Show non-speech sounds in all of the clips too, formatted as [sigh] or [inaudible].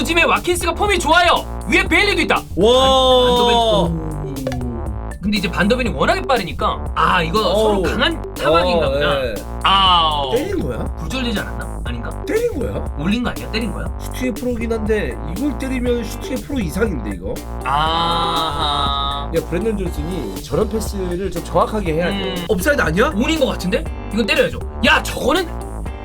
요즘에 와킨스가 폼이 좋아요. 위에 베일리도 있다. 와. 근데 이제 반더벤이 워낙에 빠르니까 아 이거 서로 어우. 강한 타박인가 어, 보다. 예. 아 때린 거야? 굴절되지 않았나? 아닌가? 때린 거야? 올린 거 아니야? 때린 거야? 슈팅의 프로긴 한데 이걸 때리면 슈팅의 프로 이상인데 이거? 아 야 브랜든 존슨이 저런 패스를 좀 정확하게 해야 돼. 음. 업사이드 아니야? 온인 것 같은데? 이건 때려야죠. 야 저거는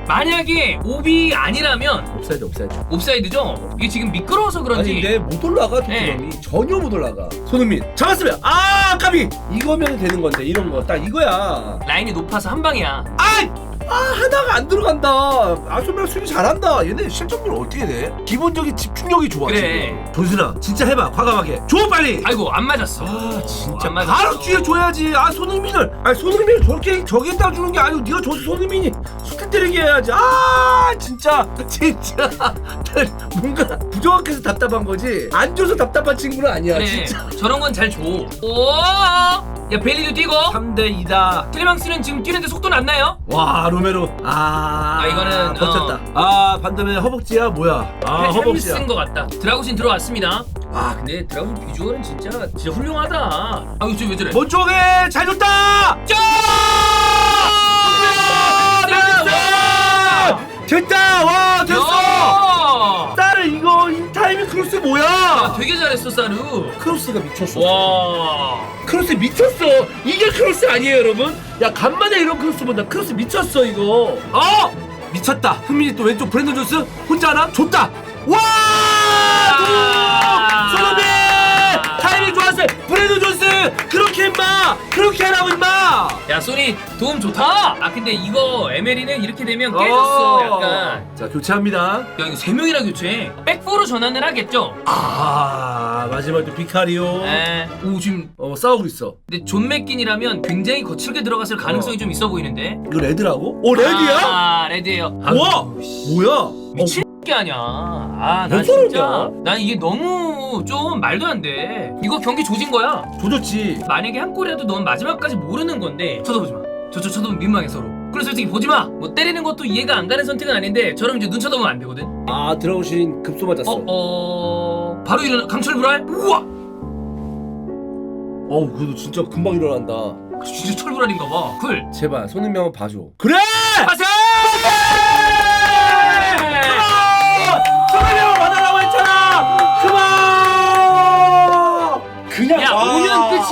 만약에 오비 아니라면 업사이드 업사이드. 옵사이드죠? 이게 지금 미끄러워서 그런지 아니 근데 못 올라가 토트넘이 전혀 못 올라가. 손흥민 잡았으면 아 까비 이거면 되는 건데 이런 거 딱 이거야. 라인이 높아서 한 방이야. 아! 아 하나가 안 들어간다. 아소미랑 수비 잘한다. 얘네 실점률 어떻게 돼? 기본적인 집중력이 좋아 그래. 지금. 존슨아 진짜 해봐 과감하게. 줘 빨리. 아이고 안 맞았어. 아 진짜 안 맞았어. 바로 뒤에 줘야지. 아 손흥민을 아 손흥민을 저렇게 저기에다 주는 게 아니고 네가 저 손흥민이 슈팅 때리게 해야지. 아 진짜 [laughs] 진짜 뭔가 부정확해서 답답한 거지. 안 줘서 답답한 친구는 아니야 그래 진짜. 저런 건 잘 줘. 오, 야 벨리도 뛰고. 3대 2다. 트레망스는 지금 뛰는데 속도는 안 나요? 와 로메로 아, 아, 이거는, 버텼다 아 반대면 허벅지야 뭐야 아 허벅지야 햄스인 것 같다. 드라구신 들어왔습니다. 아 근데 드라구신 비주얼은 진짜 진짜 훌륭하다. 아 이거 왜 저래? 본 쪽에 잘 줬다 짜! 됐어 됐다 와 됐어 야! 딸 이거 인 타이밍 크로스 야, 뭐야? 되게 잘했어 사루. 크로스가 미쳤어. 와. 크로스 미쳤어. 이게 크로스 아니에요 여러분? 야 간만에 이런 크로스 본다. 크로스 미쳤어 이거. 어? 미쳤다. 흥민이 또 왼쪽 브랜든 존스 혼자 하나 줬다. 와! 아. 손흥민 타이밍 좋았어요 브랜든 존스 그렇게 임마 그렇게 하라고 임마 야 소니 도움 좋다. 아 근데 이거 에메리는 이렇게 되면 깨졌어 약간. 자 교체합니다 야 이거 세 명이나 교체. 백포로 전환을 하겠죠? 아 마지막에 비카리오 에. 오 지금 어 싸우고 있어 근데 존 맥킨이라면 굉장히 거칠게 들어갔을 가능성이 어. 좀 있어 보이는데. 이거 레드라고? 오 레드야? 아 레드예요. 아, 와 뭐야 미친 게 아니야. 아, 나왜 진짜. 저러냐? 난 이게 너무 좀 말도 안 돼. 이거 경기 조진 거야. 어, 조졌지 만약에 한 골이라도 넌 마지막까지 모르는 건데 쳐다보지 마. 저저 쳐다보면 민망해 서로. 그래 솔직히 보지 마. 뭐 때리는 것도 이해가 안 가는 선택은 아닌데 저럼 이제 눈 쳐다보면 안 되거든. 아 들어오신 급소 맞았어 어, 어. 바로 일어나 강철 불알. 우와. 어우 그래도 진짜 금방 일어난다 진짜 철불알인가 봐. 쿨. 제발 손흥민 한번 봐줘 그래! 파세!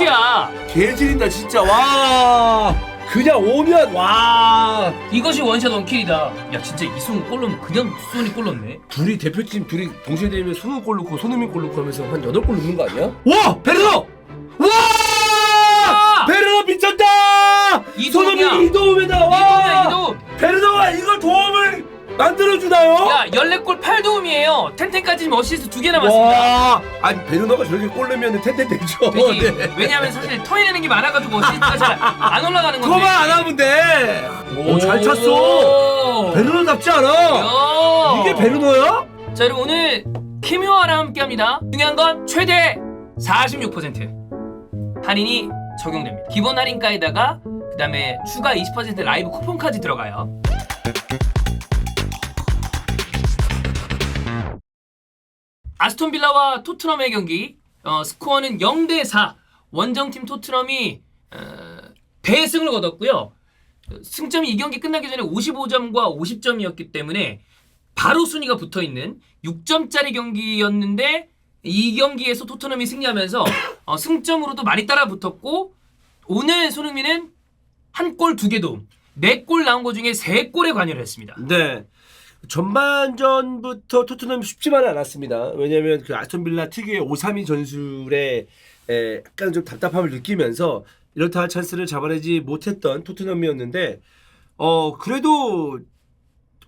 끝이야. 개질인다 진짜 와 그냥 오면 와 이것이 원샷 원킬이다. 야, 진짜 이승우 골 넣으면 그냥 수원이 골 넣네. 둘이 대표팀 둘이 동시에 되면 손흥민 골 넣고 손흥민 골 넣고 하면서 한 8골 넣는 거 아니야? 와! 베르너! 만들어주나요? 야, 14골 8도움이에요. 텐텐까지 지금 어시스트 두 개 남았습니다. 와! 아니 베르너가 저렇게 골 넣으면 텐텐 되죠 되지. 네. 왜냐하면 사실 터이내는 게 많아가지고 어시스트가 잘 안 올라가는 건데. 그거만 안 하면 돼! 오, 잘 찼어! 베르너답지 않아! 야. 이게 베르너야? 자, 여러분 오늘 키묘아랑 함께합니다. 중요한 건 최대 46% 할인이 적용됩니다. 기본 할인가에다가 그다음에 추가 20% 라이브 쿠폰까지 들어가요. 아스톤 빌라와 토트넘의 경기 어, 스코어는 0대 4 원정팀 토트넘이 어, 대승을 거뒀고요. 승점이 이 경기 끝나기 전에 55점과 50점이었기 때문에 바로 순위가 붙어 있는 6점짜리 경기였는데 이 경기에서 토트넘이 승리하면서 어, 승점으로도 많이 따라 붙었고 오늘 손흥민은 한 골 두 개 도움 네 골 나온 것 중에 세 골에 관여를 했습니다. 네. 전반전부터 토트넘이 쉽지만은 않았습니다. 왜냐하면 그 아스톤 빌라 특유의 5-3-2 전술에 에, 약간 좀 답답함을 느끼면서 이렇다 할 찬스를 잡아내지 못했던 토트넘이었는데 어 그래도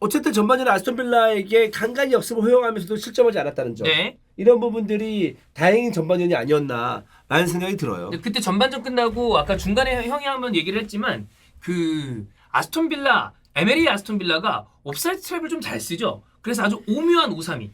어쨌든 전반전에 아스톤 빌라에게 간간히 역습을 허용하면서도 실점하지 않았다는 점 네. 이런 부분들이 다행인 전반전이 아니었나라는 생각이 들어요. 근데 그때 전반전 끝나고 아까 중간에 형이 한번 얘기를 했지만 그 아스톤 빌라 에메리 아스톤 빌라가 옵사이드 트랩을 좀 잘 쓰죠. 그래서 아주 오묘한 5-3-2.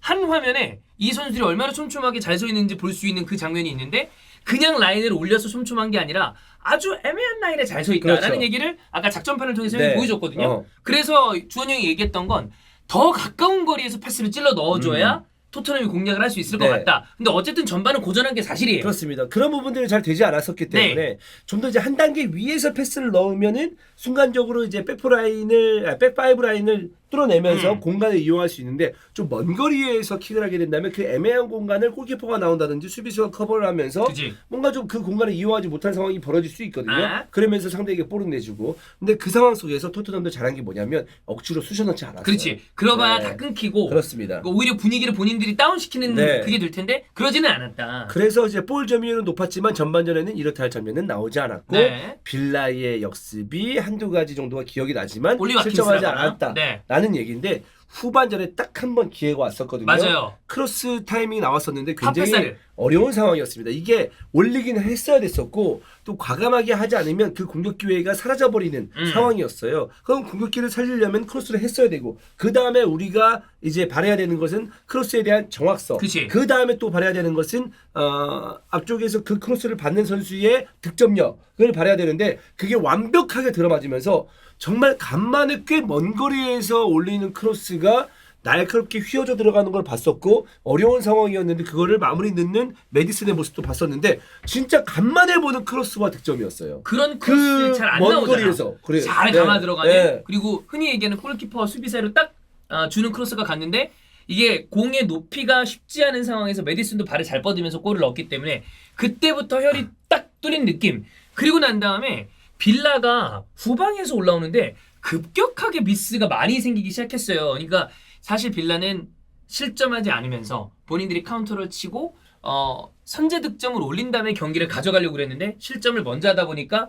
한 화면에 이 선수들이 얼마나 촘촘하게 잘 서 있는지 볼 수 있는 그 장면이 있는데 그냥 라인을 올려서 촘촘한 게 아니라 아주 애매한 라인에 잘 서 있다라는 그렇죠. 얘기를 아까 작전판을 통해서 네. 보여줬거든요. 어. 그래서 주원 형이 얘기했던 건 더 가까운 거리에서 패스를 찔러 넣어줘야 토트넘이 공략을 할 수 있을 것 네. 같다. 근데 어쨌든 전반은 고전한 게 사실이에요. 그렇습니다. 그런 부분들이 잘 되지 않았었기 네. 때문에 좀 더 이제 한 단계 위에서 패스를 넣으면은 순간적으로 이제 백포 라인을 아, 백파이브 라인을 뚫어내면서 음. 공간을 이용할 수 있는데 좀 먼 거리에서 킥을 하게 된다면 그 애매한 공간을 골키퍼가 나온다든지 수비수가 커버를 하면서 그지? 뭔가 좀 그 공간을 이용하지 못한 상황이 벌어질 수 있거든요. 아. 그러면서 상대에게 볼을 내주고. 근데 그 상황 속에서 토트넘도 잘한 게 뭐냐면 억지로 쑤셔넣지 않았어요. 그렇지. 그러봐야 네. 다 끊기고 그렇습니다. 그러니까 오히려 분위기를 본인들이 다운시키는 네. 그게 될 텐데 그러지는 않았다. 그래서 이제 볼 점유율은 높았지만 전반전에는 이렇다 할 장면은 나오지 않았고 네. 빌라의 역습이 한두 가지 정도가 기억이 나지만 실점하지. 않았다. 네. 라는 얘기인데 후반전에 딱 한 번 기회가 왔었거든요. 맞아요. 크로스 타이밍이 나왔었는데 굉장히. 어려운 상황이었습니다. 이게 올리기는 했어야 됐었고 또 과감하게 하지 않으면 그 공격 기회가 사라져 버리는 음. 상황이었어요. 그럼 공격기를 살리려면 크로스를 했어야 되고 그 다음에 우리가 이제 바래야 되는 것은 크로스에 대한 정확성. 그 다음에 또 바래야 되는 것은 어, 앞쪽에서 그 크로스를 받는 선수의 득점력을 바래야 되는데 그게 완벽하게 들어맞으면서 정말 간만에 꽤 먼 거리에서 올리는 크로스가 날카롭게 휘어져 들어가는 걸 봤었고 어려운 상황이었는데 그거를 마무리 넣는 메디슨의 모습도 봤었는데 진짜 간만에 보는 크로스와 득점이었어요. 그런 크로스 잘안 그먼 나오잖아. 거리에서 그래. 잘 네. 감아 들어가는 네. 그리고 흔히 얘기하는 골키퍼 수비 사이로 딱 아, 주는 크로스가 갔는데 이게 공의 높이가 쉽지 않은 상황에서 메디슨도 발을 잘 뻗으면서 골을 넣었기 때문에 그때부터 혈이 딱 뚫린 느낌. 그리고 난 다음에 빌라가 후방에서 올라오는데 급격하게 미스가 많이 생기기 시작했어요. 그러니까 사실 빌라는 실점하지 않으면서 본인들이 카운터를 치고 어, 선제 득점을 올린 다음에 경기를 가져가려고 그랬는데 실점을 먼저 하다 보니까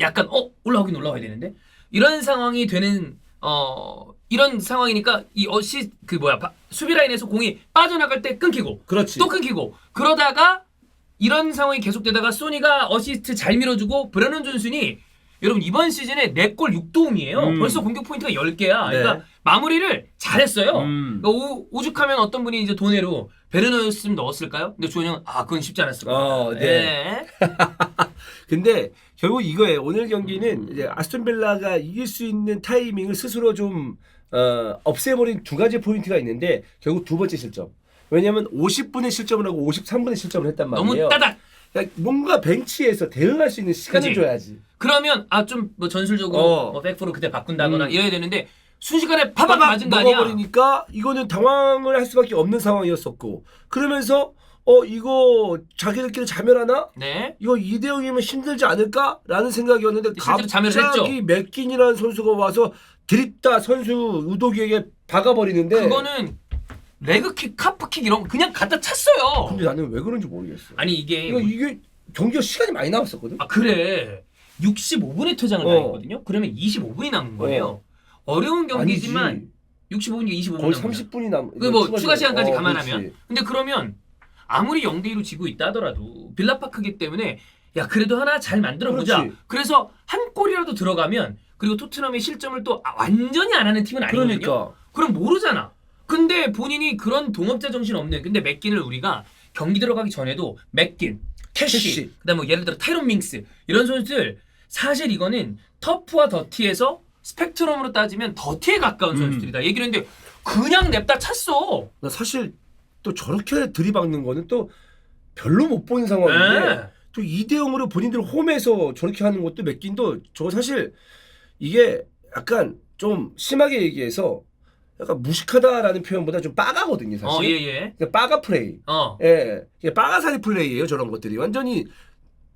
약간 어 올라오긴 올라와야 되는데 이런 상황이 되는 어 이런 상황이니까 이 어시 그 뭐야 바- 수비 라인에서 공이 빠져나갈 때 끊기고 그렇지. 또 끊기고 그러다가 이런 상황이 계속되다가 소니가 어시스트 잘 밀어주고 브레넌 존슨이 여러분 이번 시즌에 4골 6도움이에요. 음. 벌써 공격 포인트가 10개야. 그러니까 네. 마무리를 잘했어요. 음. 그러니까 오, 오죽하면 어떤 분이 이제 돈으로 베르너였으면 넣었을까요? 근데 조현영아 그건 쉽지 않았을 거야. 어, 네. [laughs] 근데 결국 이거예요. 오늘 경기는 이제 아스톤 빌라가 이길 수 있는 타이밍을 스스로 좀 어, 없애버린 두 가지 포인트가 있는데 결국 두 번째 실점. 왜냐하면 50분의 실점을 하고 53분의 실점을 했단 너무 말이에요. 따닥. 그러니까 뭔가 벤치에서 대응할 수 있는 시간을 그치? 줘야지. 그러면 아 좀 뭐 전술적으로 어. 뭐 백프로 그때 바꾼다거나 음. 이래야 되는데 순식간에 파박 맞은 거 아니야? 먹어버리니까 이거는 당황을 할 수밖에 없는 상황이었었고 그러면서 어 이거 자기들끼리 자멸하나? 네. 이거 2대 0이면 힘들지 않을까라는 생각이었는데 실제로 자멸을 갑자기 맥킨이라는 선수가 와서 드립다 선수 우도기에게 박아버리는데 그거는 레그킥, 카프킥 이런 거 그냥 갖다 찼어요. 근데 나는 왜 그런지 모르겠어. 아니 이게 이거 이게 경기가 시간이 많이 남았었거든. 아 그래 65분에 퇴장을 어. 당했거든요. 그러면 25분이 남은 거예요. 어. 려운 경기지만 아니지. 65분이 25분 거의 남은 거야. 30분이 남. 그뭐 추가 시간까지 어, 감안하면. 그렇지. 근데 그러면 아무리 0대 2로 지고 있다 하더라도 빌라파크기 때문에 야 그래도 하나 잘 만들어 보자. 그렇지. 그래서 한 골이라도 들어가면 그리고 토트넘의 실점을 또 아, 완전히 안 하는 팀은 아니거든요. 그러니까 그럼 모르잖아. 근데 본인이 그런 동업자 정신 없는 근데 맥긴을 우리가 경기 들어가기 전에도 맥긴, 캐시, 캐시. 그다음 뭐 예를 들어 테론 밍스 이런 선수들 사실 이거는 터프와 더티에서 스펙트럼으로 따지면 더티에 가까운 음. 선수들이다. 얘기를 했는데 그냥 냅다 찼어. 나 사실 또 저렇게 들이박는 거는 또 별로 못 보는 상황인데 네. 또 2대 0으로 본인들 홈에서 저렇게 하는 것도 맥긴도 저 사실 이게 약간 좀 심하게 얘기해서 약간 무식하다라는 표현보다 좀 빠가거든요 사실. 어, 예, 예. 그러니까 빠가 플레이. 어. 예, 빠가사리 플레이예요 저런 것들이 완전히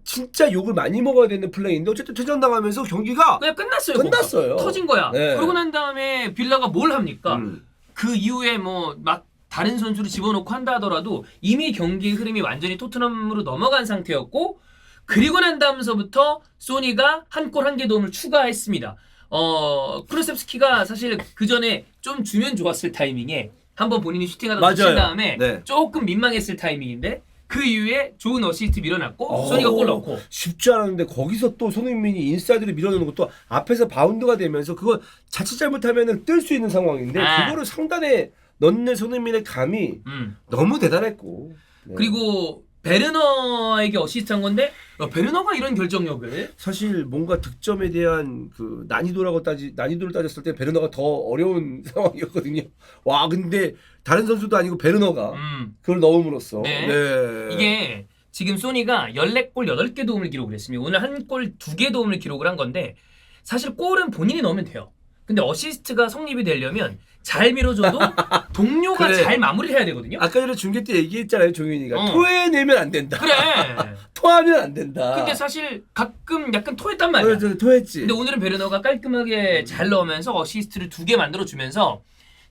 진짜 욕을 많이 먹어야 되는 플레이인데 어쨌든 퇴장당하면서 경기가 그냥 끝났어요. 끝났어요. 거기서. 터진 거야. 네. 그러고 난 다음에 빌라가 뭘 합니까? 음, 그 이후에 뭐 막 다른 선수를 집어넣고 한다 하더라도 이미 경기의 흐름이 완전히 토트넘으로 넘어간 상태였고 그리고 난 다음서부터 소니가 한 골 한 개 도움을 추가했습니다. 어 크루셉스키가 사실 그 전에 좀 주면 좋았을 타이밍에 한번 본인이 슈팅하다 놓친 맞아요. 다음에 네. 조금 민망했을 타이밍인데 그 이후에 좋은 어시스트 밀어놨고 어. 소니가 골 넣고 쉽지 않았는데 거기서 또 손흥민이 인사이드를 밀어넣는 것도 앞에서 바운드가 되면서 그거 자칫 잘못하면 뜰 수 있는 상황인데 아. 그거를 상단에 넣는 손흥민의 감이 음. 너무 대단했고 네. 그리고 베르너에게 어시스트한 건데 야, 베르너가 이런 결정력을 사실 뭔가 득점에 대한 그 난이도라고 따지 난이도를 따졌을 때 베르너가 더 어려운 [laughs] 상황이었거든요. 와 근데 다른 선수도 아니고 베르너가 음, 그걸 넣음으로써 네. 네. 이게 지금 소니가 14골 8개 도움을 기록을 했습니다. 오늘 한 골 2개 도움을 기록을 한 건데 사실 골은 본인이 넣으면 돼요. 근데 어시스트가 성립이 되려면 잘 밀어줘도 [laughs] 동료가 그래. 잘 마무리를 해야 되거든요. 아까 전에 중계 때 얘기했잖아요 종윤이가 어. 토해내면 안 된다. 그래. [laughs] 토하면 안 된다. 근데 사실 가끔 약간 토했단 말이야. 어, 저 토했지. 근데 오늘은 베르너가 깔끔하게 잘 넣으면서 어시스트를 두 개 만들어 주면서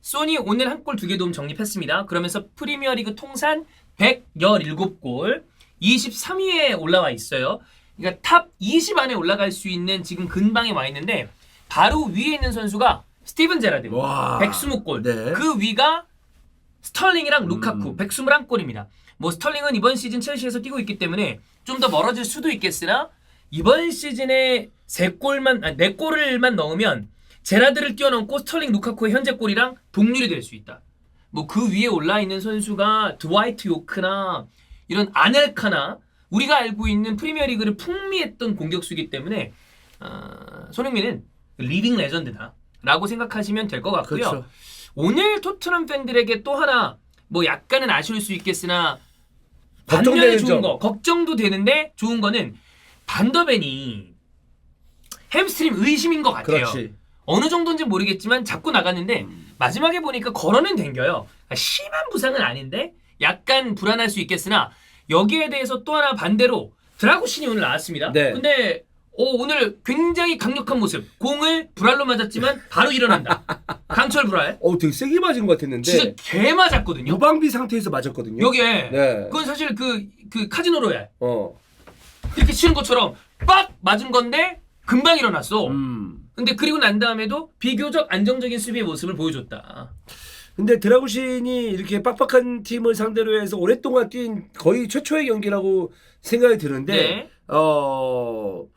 소니 오늘 한 골 두 개 도움 정립했습니다. 그러면서 프리미어리그 통산 117골 23위에 올라와 있어요. 그러니까 탑 20 안에 올라갈 수 있는 지금 근방에 와 있는데 바로 위에 있는 선수가 스티븐 제라드 와. 120골. 네. 그 위가 스털링이랑 루카쿠 음. 121골입니다. 뭐 스털링은 이번 시즌 첼시에서 뛰고 있기 때문에 좀 더 멀어질 수도 있겠으나 이번 시즌에 세 골만 아니 네 골을만 넣으면 제라드를 뛰어넘고 스털링 루카쿠의 현재 골이랑 동률이 될 수 있다. 뭐 그 위에 올라 있는 선수가 드와이트 요크나 이런 아넬카나 우리가 알고 있는 프리미어리그를 풍미했던 공격수이기 때문에 어, 손흥민은 리딩 레전드다라고 생각하시면 될 것 같고요. 그렇죠. 오늘 토트넘 팬들에게 또 하나 뭐 약간은 아쉬울 수 있겠으나 반면에 좋은 점. 거 걱정도 되는데 좋은 거는 반더벤이 햄스트링 의심인 것 같아요. 그렇지. 어느 정도인지 모르겠지만 잡고 나갔는데 마지막에 보니까 걸어는 댕겨요. 그러니까 심한 부상은 아닌데 약간 불안할 수 있겠으나 여기에 대해서 또 하나 반대로 드라구신이 오늘 나왔습니다. 네. 근데 어, 오늘 굉장히 강력한 모습. 공을 불알로 맞았지만 바로 일어난다. [laughs] 강철 불알. 어 되게 세게 맞은 것 같았는데 개 맞았거든요. 무방비 상태에서 맞았거든요. 여기에 네. 그건 사실 그, 그 카지노 로얄 어. 이렇게 치는 것처럼 빡 맞은 건데 금방 일어났어. 음. 근데 그리고 난 다음에도 비교적 안정적인 수비의 모습을 보여줬다. 근데 드라구신이 이렇게 빡빡한 팀을 상대로 해서 오랫동안 뛴 거의 최초의 경기라고 생각이 드는데 네. 어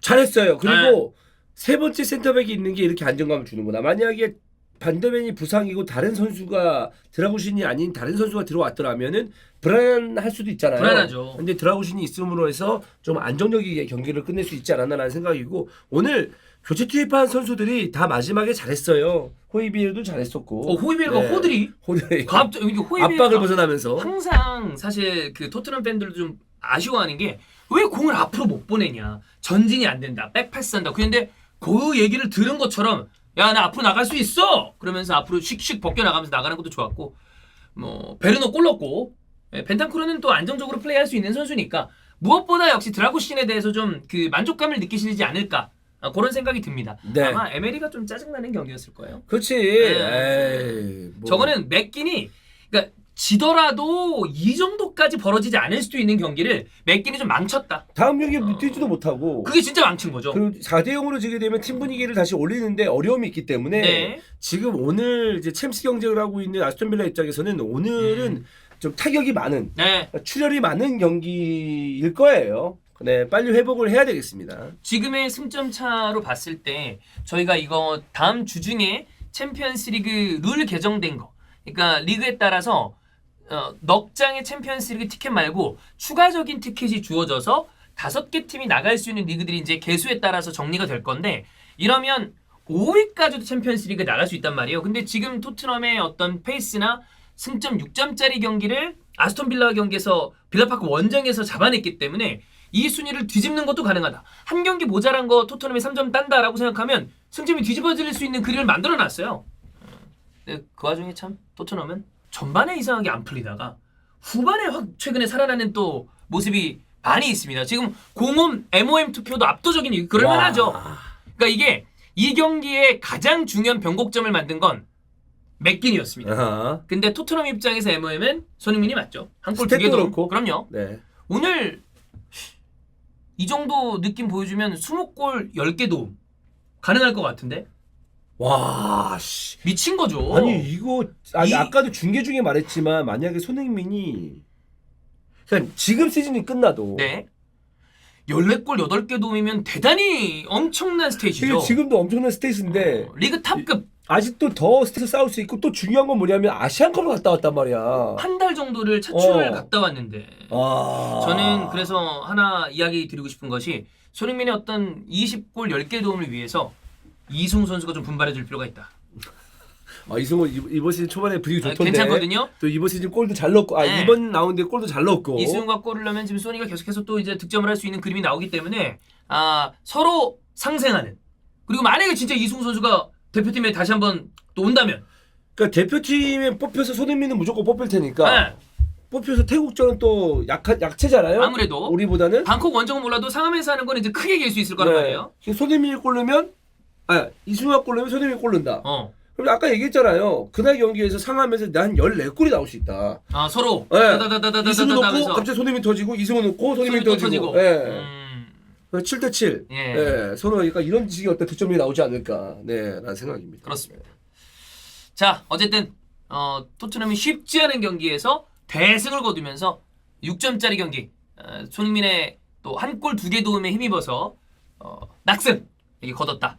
잘했어요. 그리고 세 번째 센터백이 있는 게 이렇게 안정감을 주는구나. 만약에 반대면이 부상이고 다른 선수가 드라구신이 아닌 다른 선수가 들어왔더라면은 불안할 수도 있잖아요. 불안하죠. 근데 드라구신이 있음으로 해서 좀 안정적이게 경기를 끝낼 수 있지 않았나라는 생각이고 오늘 교체 투입한 선수들이 다 마지막에 잘했어요. 호이비엘도 잘했었고. 어, 호이비엘가 네. 호들이 호들이 갑자기 이게 호이비엘가 압박을 벗어나면서 항상 사실 그 토트넘 팬들도 좀 아쉬워하는 게 왜 공을 앞으로 못 보내냐 전진이 안 된다 백패스 한다 그런데 그 얘기를 들은 것처럼 야 나 앞으로 나갈 수 있어 그러면서 앞으로 씩씩 벗겨 나가면서 나가는 것도 좋았고 뭐 베르노 골 넣고 예, 벤탄쿠르는 또 안정적으로 플레이할 수 있는 선수니까 무엇보다 역시 드라구신에 대해서 좀 그 만족감을 느끼시지 않을까 아, 그런 생각이 듭니다. 네. 아마 에메리가 좀 짜증나는 경기였을 거예요. 그렇지. 네. 에이, 뭐. 저거는 맥긴이 그러니까 지더라도 이 정도까지 벌어지지 않을 수도 있는 경기를 맥긴이 좀 망쳤다. 다음 경기에 뛰지도 못하고 그게 진짜 망친 거죠. 그리고 4대 0으로 지게 되면 팀 분위기를 다시 올리는데 어려움이 있기 때문에 네. 지금 오늘 이제 챔스 경쟁을 하고 있는 아스톤 빌라 입장에서는 오늘은 음. 좀 타격이 많은 네. 출혈이 많은 경기일 거예요. 네, 빨리 회복을 해야 되겠습니다. 지금의 승점 차로 봤을 때 저희가 이거 다음 주 중에 챔피언스 리그 룰 개정된 거. 그러니까 리그에 따라서 어, 넉 장의 챔피언스리그 티켓 말고 추가적인 티켓이 주어져서 다섯 개 팀이 나갈 수 있는 리그들이 이제 개수에 따라서 정리가 될 건데 이러면 5위까지도 챔피언스리그 나갈 수 있단 말이에요. 근데 지금 토트넘의 어떤 페이스나 승점 6점짜리 경기를 아스톤 빌라 경기에서 빌라파크 원정에서 잡아냈기 때문에 이 순위를 뒤집는 것도 가능하다. 한 경기 모자란 거 토트넘이 3점 딴다라고 생각하면 승점이 뒤집어질 수 있는 그림을 만들어 놨어요. 근데 그 와중에 참 토트넘은 전반에 이상하게 안 풀리다가 후반에 확 최근에 살아나는 또 모습이 많이 있습니다. 지금 공홈 MOM 투표도 압도적인 그럴 와. 만하죠. 그러니까 이게 이 경기에 가장 중요한 변곡점을 만든 건 맥긴이었습니다. 아하. 근데 토트넘 입장에서 MOM은 손흥민이 맞죠. 한 골 두 스텝도 개도 그렇고. 그럼요. 네. 오늘 이 정도 느낌 보여주면 20골 10개 도움 가능할 것 같은데 와, 씨. 미친 거죠. 아니 이거 아니 이- 아까도 중계 중에 말했지만 만약에 손흥민이 그냥 지금 시즌이 끝나도 네. 14골 8개 도움이면 대단히 엄청난 스테이지죠. 지금 지금도 엄청난 스테이스인데 어, 리그 탑급 아직도 더 스트레스 싸울 수 있고 또 중요한 건 뭐냐면 아시안컵을 갔다 왔단 말이야. 한 달 정도를 차출을 어. 갔다 왔는데 아. 저는 그래서 하나 이야기 드리고 싶은 것이 손흥민의 어떤 20골 10개 도움을 위해서 이승우 선수가 좀 분발해 줄 필요가 있다. 아, 이승호 이- 이번 시즌 초반에 분위기 아, 좋던데. 괜찮거든요. 또 이번 시즌 골도 잘 넣고 아 네. 이번 라운드에 골도 잘 넣었고. 이승우가 골을 넣으면 지금 소니가 계속해서 또 이제 득점을 할 수 있는 그림이 나오기 때문에 아 서로 상생하는 그리고 만약에 진짜 이승우 선수가 대표팀에 다시 한번 또 온다면 그러니까 대표팀에 뽑혀서 손흥민은 무조건 뽑힐 테니까 네, 뽑혀서 태국전은 또 약한 약체잖아요. 아무래도 우리보다는 방콕 원정은 몰라도 상암에서 하는 건 이제 크게 이길 수 있을 거란 말이에요. 지금 손흥민이 골 넣으면 아 이승우가 골 넣으면 손흥민이 골 넣는다. 어, 그럼 아까 얘기했잖아요. 그날 경기에서 상하면서 난 14골이 나올 수 있다. 아 서로 네. 다다다다다다다 이승우 넣고 하면서 갑자기 손흥민 터지고 이승우 넣고 손흥민 또 터지고. 터지고. 예. 음, 7대 7. 예. 예. 서로 그러니까 이런 식의 어떤 득점이 나오지 않을까. 네, 라는 생각입니다. 그렇습니다. 자, 어쨌든 어, 토트넘이 쉽지 않은 경기에서 대승을 거두면서 6점짜리 경기 어, 손흥민의 또 한 골 두 개 도움에 힘입어서 어, 낙승 여기 거뒀다.